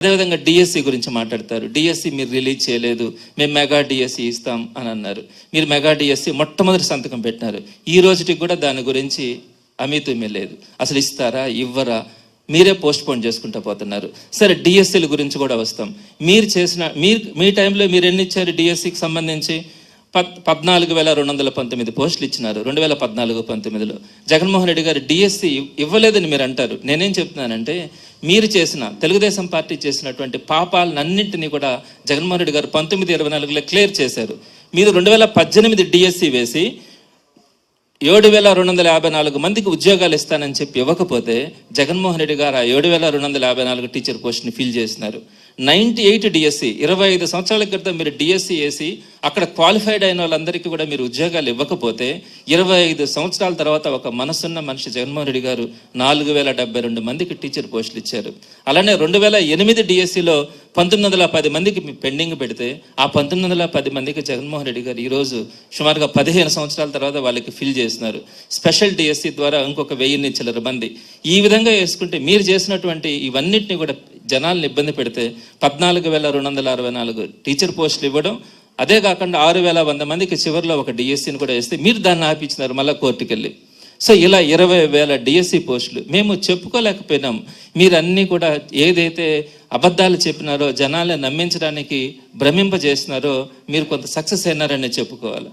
అదేవిధంగా డిఎస్సి గురించి మాట్లాడతారు. డిఎస్సి మీరు రిలీజ్ చేయలేదు. మేము మెగా డిఎస్సి ఇస్తాం అని అన్నారు. మీరు మెగా డిఎస్సి మొట్టమొదటి సంతకం పెట్టినారు. ఈ రోజుకి కూడా దాని గురించి అమితుమే లేదు. అసలు ఇస్తారా? ఇవ్వరా? మీరే పోస్ట్ పోన్ చేసుకుంటూ పోతున్నారు. సరే డిఎస్సీల గురించి కూడా వస్తాం. మీరు చేసిన మీరు మీ టైంలో మీరు ఎన్ని ఇచ్చారు డిఎస్సికి సంబంధించి? పద్ పద్నాలుగు వేల రెండు వందల పంతొమ్మిది పోస్టులు ఇచ్చినారు. రెండు వేల పద్నాలుగు పంతొమ్మిదిలో. జగన్మోహన్ రెడ్డి గారు డిఎస్సి ఇవ్వలేదని మీరు అంటారు. నేనేం చెప్తున్నానంటే మీరు చేసిన తెలుగుదేశం పార్టీ చేసినటువంటి పాపాలన్నింటినీ కూడా జగన్మోహన్ రెడ్డి గారు పంతొమ్మిది ఇరవై నాలుగులో క్లియర్ చేశారు. మీరు రెండు వేల పద్దెనిమిది డిఎస్సి వేసి ఏడు వేల రెండు వందల యాభై నాలుగు మందికి ఉద్యోగాలు ఇస్తానని చెప్పి ఇవ్వకపోతే జగన్మోహన్ రెడ్డి గారు ఆ ఏడు వేల రెండు వందల యాభై నాలుగు టీచర్ పోస్ట్ని ఫిల్ చేసినారు. నైంటీ ఎయిట్ డిఎస్సి ఇరవై ఐదు సంవత్సరాల క్రితం మీరు డిఎస్సి వేసి అక్కడ క్వాలిఫైడ్ అయిన వాళ్ళందరికీ కూడా మీరు ఉద్యోగాలు ఇవ్వకపోతే ఇరవై ఐదు సంవత్సరాల తర్వాత ఒక మనసున్న మనిషి జగన్మోహన్ రెడ్డి గారు నాలుగు వేల డెబ్బై రెండు మందికి టీచర్ పోస్టులు ఇచ్చారు. అలానే రెండు వేల ఎనిమిది డిఎస్సిలో పంతొమ్మిది వందల పది మందికి పెండింగ్ పెడితే ఆ పంతొమ్మిది వందల పది మందికి జగన్మోహన్ రెడ్డి గారు ఈరోజు సుమారుగా పదిహేను సంవత్సరాల తర్వాత వాళ్ళకి ఫిల్ చేస్తున్నారు. స్పెషల్ డిఎస్సి ద్వారా ఇంకొక వెయ్యిన్ని చిల్లర మంది. ఈ విధంగా వేసుకుంటే మీరు చేసినటువంటి ఇవన్నిటిని కూడా జనాలను ఇబ్బంది పెడితే పద్నాలుగు వేల రెండు వందల అరవై నాలుగు టీచర్ పోస్టులు ఇవ్వడం అదే కాకుండా ఆరు వేల వంద మందికి చివరిలో ఒక డిఎస్సీని కూడా వేస్తే మీరు దాన్ని ఆపించినారు మళ్ళీ కోర్టుకెళ్ళి. సో ఇలా ఇరవై వేల డిఎస్సి పోస్టులు మేము చెప్పుకోలేకపోయినాం. మీరు అన్నీ కూడా ఏదైతే అబద్ధాలు చెప్పినారో జనాలను నమ్మించడానికి భ్రమింపజేసినారో మీరు కొంత సక్సెస్ అయినారని చెప్పుకోవాలి.